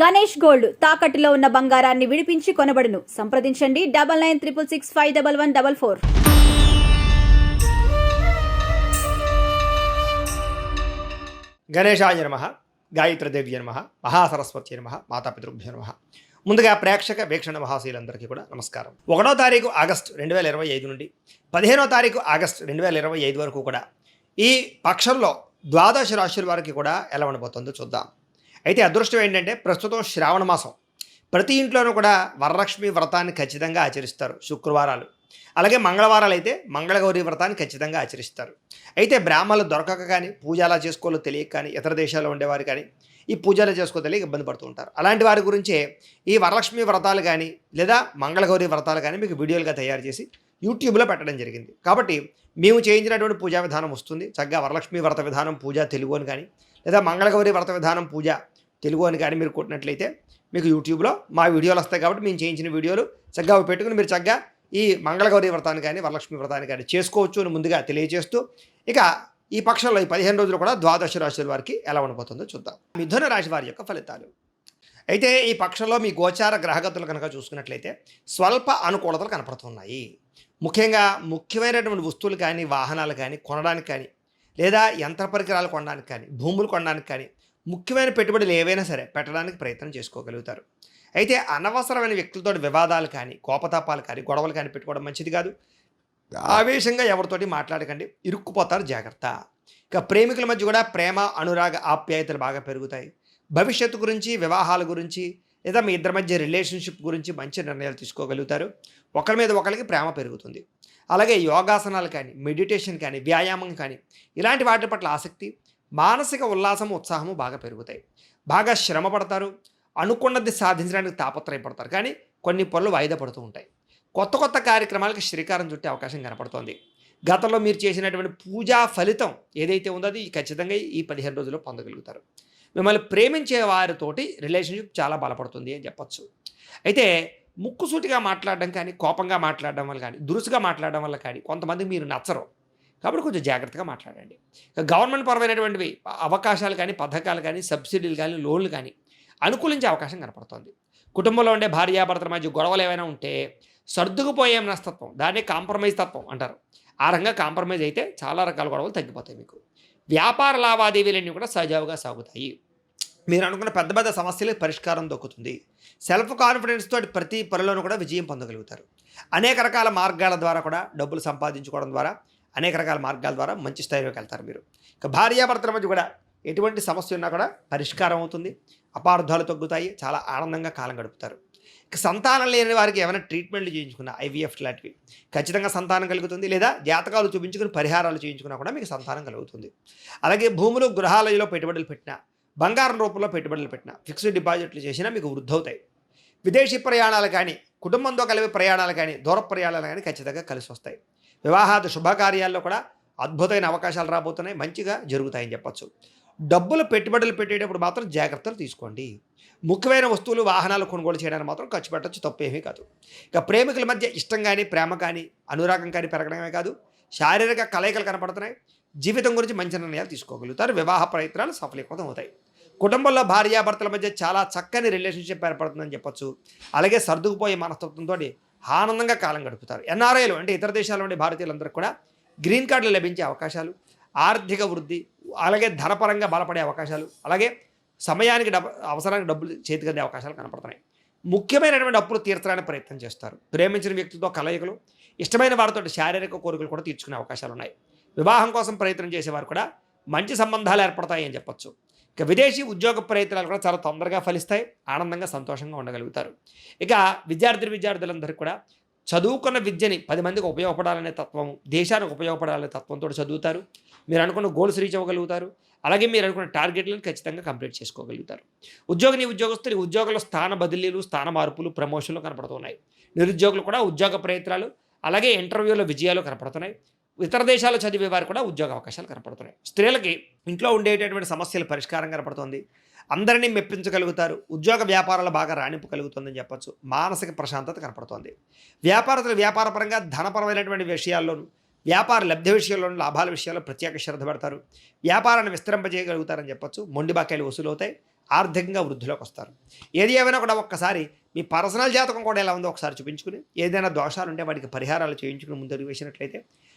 Ganesh gold తాకట్టులో ఉన్న బంగారాన్ని విడిపించి కొనబడును. సంప్రదించండి. Double nine triple six five double one double four. గణేశాయ నమ గాయత్రదేవి నమ మహాసరస్వతి నమ మాతాపితృభ్య నమ. ముందుగా ప్రేక్షక వీక్షణ మహాశీలందరికీ కూడా నమస్కారం. ఒకటో తారీఖు ఆగస్టు రెండు వేల ఇరవై ఐదు నుండి పదిహేనో తారీఖు ఆగస్టు రెండు వేల ఇరవై ఐదు వరకు కూడా ఈ పక్షంలో ద్వాదశ రాశుల వారికి కూడా ఎలా ఉండబోతుందో చూద్దాం. అయితే అదృష్టం ఏంటంటే ప్రస్తుతం శ్రావణ మాసం. ప్రతి ఇంట్లోనూ కూడా వరలక్ష్మి వ్రతాన్ని ఖచ్చితంగా ఆచరిస్తారు శుక్రవారాలు. అలాగే మంగళవారాలు అయితే మంగళగౌరి వ్రతాన్ని ఖచ్చితంగా ఆచరిస్తారు. అయితే బ్రాహ్మణులు దొరకక కానీ పూజలా చేసుకోవాలో తెలియక కానీ ఇతర దేశాల్లో ఉండేవారు కానీ ఈ పూజలు చేసుకో తెలియక ఇబ్బంది పడుతూ ఉంటారు. అలాంటి వారి గురించే ఈ వరలక్ష్మి వ్రతాలు కానీ లేదా మంగళగౌరి వ్రతాలు కానీ మీకు వీడియోలుగా తయారు చేసి యూట్యూబ్లో పెట్టడం జరిగింది. కాబట్టి మేము చేయించినటువంటి పూజా విధానం వస్తుంది. చక్కగా వరలక్ష్మి వ్రత విధానం పూజ తెలుగు అని కానీ లేదా మంగళగౌరి వ్రత విధానం పూజ తెలుగు అని కానీ మీరు కొట్టినట్లయితే మీకు యూట్యూబ్లో మా వీడియోలు వస్తాయి కాబట్టి మేము చేయించిన వీడియోలు చక్కగా పెట్టుకుని మీరు చక్కగా ఈ మంగళగౌరి వ్రతాన్ని కానీ వరలక్ష్మి వ్రతాన్ని కానీ చేసుకోవచ్చు అని ముందుగా తెలియజేస్తూ ఇక ఈ పక్షంలో ఈ పదిహేను రోజులు కూడా ద్వాదశ రాశుల వారికి ఎలా ఉండబోతుందో చూద్దాం. మిథున రాశి వారి యొక్క ఫలితాలు. అయితే ఈ పక్షంలో మీ గోచార గ్రహగతులు కనుక చూసుకున్నట్లయితే స్వల్ప అనుకూలతలు కనపడుతున్నాయి. ముఖ్యంగా ముఖ్యమైనటువంటి వస్తువులు కానీ వాహనాలు కానీ కొనడానికి కానీ లేదా యంత్ర పరికరాలు కొనడానికి కానీ భూములు కొనడానికి కానీ ముఖ్యమైన పెట్టుబడులు ఏవైనా సరే పెట్టడానికి ప్రయత్నం చేసుకోగలుగుతారు. అయితే అనవసరమైన వ్యక్తులతో వివాదాలు కానీ కోపతాపాలు కానీ గొడవలు కానీ పెట్టుకోవడం మంచిది కాదు. ఆవేశంగా ఎవరితోటి మాట్లాడకండి. ఇరుక్కుపోతారు జాగ్రత్త. ఇక ప్రేమికుల మధ్య కూడా ప్రేమ అనురాగ ఆప్యాయతలు బాగా పెరుగుతాయి. భవిష్యత్తు గురించి వివాహాల గురించి లేదా మీ ఇద్దరి మధ్య రిలేషన్షిప్ గురించి మంచి నిర్ణయాలు తీసుకోగలుగుతారు. ఒకరి మీద ఒకరికి ప్రేమ పెరుగుతుంది. అలాగే యోగాసనాలు కానీ మెడిటేషన్ కానీ వ్యాయామం కానీ ఇలాంటి వాటి పట్ల ఆసక్తి మానసిక ఉల్లాసము ఉత్సాహము బాగా పెరుగుతాయి. బాగా శ్రమ పడతారు. అనుకున్నది సాధించడానికి తాపత్రయపడతారు. కానీ కొన్ని పనులు వాయిదా పడుతూ ఉంటాయి. కొత్త కొత్త కార్యక్రమాలకు శ్రీకారం చుట్టే అవకాశం కనపడుతోంది. గతంలో మీరు చేసినటువంటి పూజా ఫలితం ఏదైతే ఉందో అది ఖచ్చితంగా ఈ పదిహేను రోజుల్లో పొందగలుగుతారు. మిమ్మల్ని ప్రేమించే వారితోటి రిలేషన్షిప్ చాలా బలపడుతుంది అని చెప్పొచ్చు. అయితే ముక్కుసూటిగా మాట్లాడడం కానీ కోపంగా మాట్లాడడం వల్ల కానీ దురుసుగా మాట్లాడడం వల్ల కానీ కొంతమంది మీరు నచ్చరు. కాబట్టి కొంచెం జాగ్రత్తగా మాట్లాడండి. గవర్నమెంట్ పరమైనటువంటివి అవకాశాలు కానీ పథకాలు కానీ సబ్సిడీలు కానీ లోన్లు కానీ అనుకూలించే అవకాశం కనపడుతుంది. కుటుంబంలో ఉండే భార్యాభర్తల మధ్య గొడవలు ఏమైనా ఉంటే సర్దుకుపోయే మనస్తత్వం దాన్ని కాంప్రమైజ్ తత్వం అంటారు. ఆ రకంగా కాంప్రమైజ్ అయితే చాలా రకాల గొడవలు తగ్గిపోతాయి మీకు. వ్యాపార లావాదేవీలన్నీ కూడా సజావుగా సాగుతాయి. మీరు అనుకున్న పెద్ద పెద్ద సమస్యలకు పరిష్కారం దొక్కుతుంది. సెల్ఫ్ కాన్ఫిడెన్స్ తోటి ప్రతి పనిలోనూ కూడా విజయం పొందగలుగుతారు. అనేక రకాల మార్గాల ద్వారా కూడా డబ్బులు సంపాదించుకోవడం ద్వారా అనేక రకాల మార్గాల ద్వారా మంచి స్థాయిలోకి వెళ్తారు మీరు. ఇక భార్యాభర్తల మధ్య కూడా ఎటువంటి సమస్య ఉన్నా కూడా పరిష్కారం అవుతుంది. అపార్థాలు తగ్గుతాయి. చాలా ఆనందంగా కాలం గడుపుతారు. ఇక సంతానం లేని వారికి ఏమైనా ట్రీట్మెంట్లు చేయించుకున్న ఐవీఎఫ్ లాంటివి ఖచ్చితంగా సంతానం కలుగుతుంది. లేదా జాతకాలు చూపించుకుని పరిహారాలు చేయించుకున్నా కూడా మీకు సంతానం కలుగుతుంది. అలాగే భూములు గృహాలయంలో పెట్టుబడులు పెట్టినా బంగారం రూపంలో పెట్టుబడులు పెట్టినా ఫిక్స్డ్ డిపాజిట్లు చేసినా మీకు వృద్ధవుతాయి. విదేశీ ప్రయాణాలు కానీ కుటుంబంతో కలిపి ప్రయాణాలు కానీ దూర ప్రయాణాలు కానీ ఖచ్చితంగా కలిసి వస్తాయి. వివాహాది శుభకార్యాల్లో కూడా అద్భుతమైన అవకాశాలు రాబోతున్నాయి. మంచిగా జరుగుతాయని చెప్పచ్చు. డబ్బులు పెట్టుబడులు పెట్టేటప్పుడు మాత్రం జాగ్రత్తలు తీసుకోండి. ముఖ్యమైన వస్తువులు వాహనాలు కొనుగోలు చేయడానికి మాత్రం ఖర్చు పెట్టచ్చు తప్పేమీ కాదు. ఇక ప్రేమికుల మధ్య ఇష్టం కానీ ప్రేమ కానీ అనురాగం కానీ పెరగడమే కాదు. శారీరక కలయికలు కనపడుతున్నాయి. జీవితం గురించి మంచి నిర్ణయాలు తీసుకోగలుగుతారు. వివాహ ప్రయత్నాలు సఫలీకృతం అవుతాయి. కుటుంబంలో భార్యాభర్తల మధ్య చాలా చక్కని రిలేషన్షిప్ ఏర్పడుతుందని చెప్పొచ్చు. అలాగే సర్దుకుపోయే మనస్తత్వంతో ఆనందంగా కాలం గడుపుతారు. ఎన్ఆర్ఐలు అంటే ఇతర దేశాల నుండి భారతీయులందరూ కూడా గ్రీన్ కార్డులు లభించే అవకాశాలు ఆర్థిక వృద్ధి అలాగే ధనపరంగా బలపడే అవకాశాలు అలాగే సమయానికి డబ్బు అవసరానికి డబ్బులు చేతికి అందే అవకాశాలు కనపడుతున్నాయి. ముఖ్యమైనటువంటి అప్పులు తీర్చడానికి ప్రయత్నం చేస్తారు. ప్రేమించిన వ్యక్తితో కలయికలు ఇష్టమైన వారితో శారీరక కోరికలు కూడా తీర్చుకునే అవకాశాలు ఉన్నాయి వివాహం కోసం ప్రయత్నం చేసేవారు కూడా మంచి సంబంధాలు ఏర్పడతాయి అని చెప్పొచ్చు. ఇక విదేశీ ఉద్యోగ ప్రయత్నాలు కూడా చాలా తొందరగా ఫలిస్తాయి ఆనందంగా సంతోషంగా ఉండగలుగుతారు. ఇక విద్యార్థి విద్యార్థులందరూ కూడా చదువుకున్న విద్యని పది మందికి ఉపయోగపడాలనే తత్వం దేశానికి ఉపయోగపడాలనే తత్వంతో చదువుతారు. మీరు అనుకున్న గోల్స్ రీచ్ అవ్వగలుగుతారు. అలాగే మీరు అనుకున్న టార్గెట్లను ఖచ్చితంగా కంప్లీట్ చేసుకోగలుగుతారు. ఉద్యోగిని ఉద్యోగస్తులు ఉద్యోగుల స్థాన బదిలీలు స్థాన మార్పులు ప్రమోషన్లు కనపడుతున్నాయి. నిరుద్యోగులు కూడా ఉద్యోగ ప్రయత్నాలు అలాగే ఇంటర్వ్యూలో విజయాలు కనపడుతున్నాయి. ఇతర దేశాల్లో చదివే వారు కూడా ఉద్యోగ అవకాశాలు కనపడుతున్నాయి. స్త్రీలకి ఇంట్లో ఉండేటటువంటి సమస్యల పరిష్కారం కనపడుతుంది. అందరినీ మెప్పించగలుగుతారు. ఉద్యోగ వ్యాపారాలు బాగా రాణింపు కలుగుతుందని చెప్పొచ్చు. మానసిక ప్రశాంతత కనపడుతుంది. వ్యాపారస్తులు వ్యాపారపరంగా ధనపరమైనటువంటి విషయాల్లోనూ వ్యాపార లబ్ధి విషయంలోనూ లాభాల విషయాల్లో ప్రత్యేక శ్రద్ధ పెడతారు. వ్యాపారాన్ని విస్తరింపజేయగలుగుతారని చెప్పొచ్చు. మొండి బాకాయలు వసూలవుతాయి. ఆర్థికంగా వృద్ధిలోకి వస్తారు. ఏది ఏమైనా కూడా ఒక్కసారి మీ పర్సనల్ జాతకం కూడా ఎలా ఉందో ఒకసారి చూపించుకుని ఏదైనా దోషాలు ఉంటే వాటికి పరిహారాలు చేయించుకుని ముందడుగు వేసినట్లయితే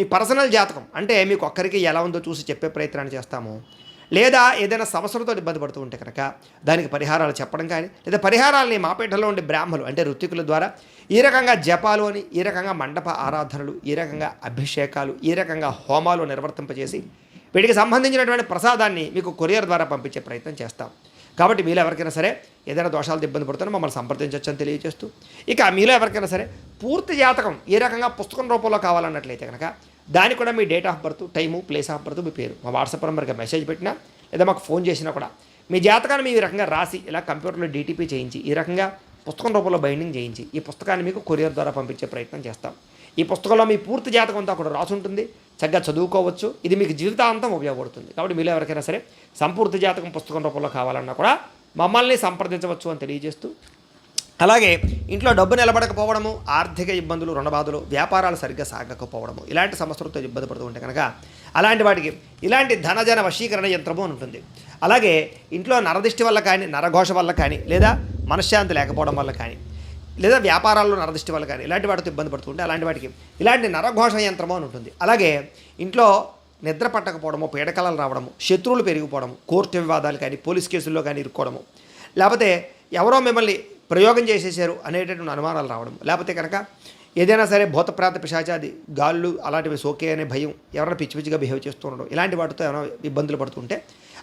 మీ పర్సనల్ జాతకం. అంటే మీకు ఒక్కరికి ఎలా ఉందో చూసి చెప్పే ప్రయత్నాన్ని చేస్తాము. లేదా ఏదైనా సమస్యలతో ఇబ్బంది పడుతూ ఉంటే కనుక దానికి పరిహారాలు చెప్పడం కానీ లేదా పరిహారాలని మాపేటలో ఉండే బ్రాహ్మలు అంటే ఋత్వికుల ద్వారా ఈ రకంగా జపాలు అని ఈ రకంగా మండప ఆరాధనలు ఈ రకంగా అభిషేకాలు ఈ రకంగా హోమాలు నిర్వర్తింపజేసి వీటికి సంబంధించినటువంటి ప్రసాదాన్ని మీకు కొరియర్ ద్వారా పంపించే ప్రయత్నం చేస్తాం. కాబట్టి మీలో ఎవరికైనా సరే ఏదైనా దోషాలతో ఇబ్బంది పడుతున్నా మమ్మల్ని సంప్రదించవచ్చని తెలియజేస్తూ ఇక మీలో ఎవరికైనా సరే పూర్తి జాతకం ఏ రకంగా పుస్తకం రూపంలో కావాలన్నట్లయితే కనుక దానికి కూడా మీ date of birth time place of birth మీ పేరు. మా వాట్సాప్ నెంబర్కి మెసేజ్ పెట్టినా లేదా మాకు ఫోన్ చేసినా కూడా మీ జాతకాన్ని మీ రకంగా రాసి ఇలా కంప్యూటర్లో డీటీపీ చేయించి ఈ రకంగా పుస్తకం రూపంలో బైండింగ్ చేయించి ఈ పుస్తకాన్ని మీకు కొరియర్ ద్వారా పంపించే ప్రయత్నం చేస్తాం. ఈ పుస్తకంలో మీ పూర్తి జాతకం అంతా కూడా రాసి ఉంటుంది. చక్కగా చదువుకోవచ్చు. ఇది మీకు జీవితాంతం ఉపయోగపడుతుంది. కాబట్టి మీలో ఎవరికైనా సరే సంపూర్తి జాతకం పుస్తకం రూపంలో కావాలన్నా కూడా మమ్మల్ని సంప్రదించవచ్చు అని తెలియజేస్తూ అలాగే ఇంట్లో డబ్బు నిలబడకపోవడము ఆర్థిక ఇబ్బందులు రుణబాధలు వ్యాపారాలు సరిగ్గా సాగకపోవడము ఇలాంటి సమస్యలతో ఇబ్బంది పడుతూ ఉంటే కనుక అలాంటి వాటికి ఇలాంటి ధనజన వశీకరణ యంత్రము అని ఉంటుంది. అలాగే ఇంట్లో నరదిష్టి వల్ల కానీ నరఘోష వల్ల కానీ లేదా మనశ్శాంతి లేకపోవడం వల్ల కానీ లేదా వ్యాపారాల్లో నరదృష్టి వల్ల కానీ ఇలాంటి వాటితో ఇబ్బంది పడుతుంటే అలాంటి వాటికి ఇలాంటి నరఘోష యంత్రము అని ఉంటుంది. అలాగే ఇంట్లో నిద్ర పట్టకపోవడము పీడకలలు రావడము శత్రువులు పెరిగిపోవడము కోర్టు వివాదాలు కానీ పోలీస్ కేసుల్లో కానీ ఇరుక్కోవడము లేకపోతే ఎవరో మిమ్మల్ని ప్రయోగం చేసేసారు అనేటటువంటి అనుమానాలు రావడం. లేకపోతే కనుక ఏదైనా సరే భూతప్రాత పిశాచాది గాళ్ళు అలాంటివి సోకే అనే భయం ఎవరైనా పిచ్చి పిచ్చిగా బిహేవ్ చేస్తూ ఉండడం. ఇలాంటి వాటితో ఏమైనా ఇబ్బందులు పడుతుంటే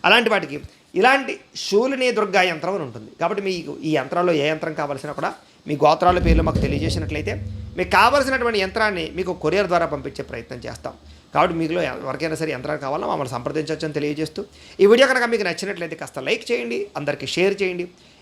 అలాంటి వాటికి ఇలాంటి శూలిని దుర్గా యంత్రం అని ఉంటుంది. కాబట్టి మీకు ఈ యంత్రాల్లో ఏ యంత్రం కావాల్సినా కూడా మీ గోత్రాల పేర్లు మాకు తెలియజేసినట్లయితే మీకు కావాల్సినటువంటి యంత్రాన్ని మీకు కొరియర్ ద్వారా పంపించే ప్రయత్నం చేస్తాం. కాబట్టి మీకులో ఎవరికైనా సరే యంత్రాలు కావాలో మమ్మల్ని సంప్రదించవచ్చు అని తెలియజేస్తూ ఈ వీడియో కనుక మీకు నచ్చినట్లయితే కాస్త లైక్ చేయండి అందరికీ షేర్ చేయండి.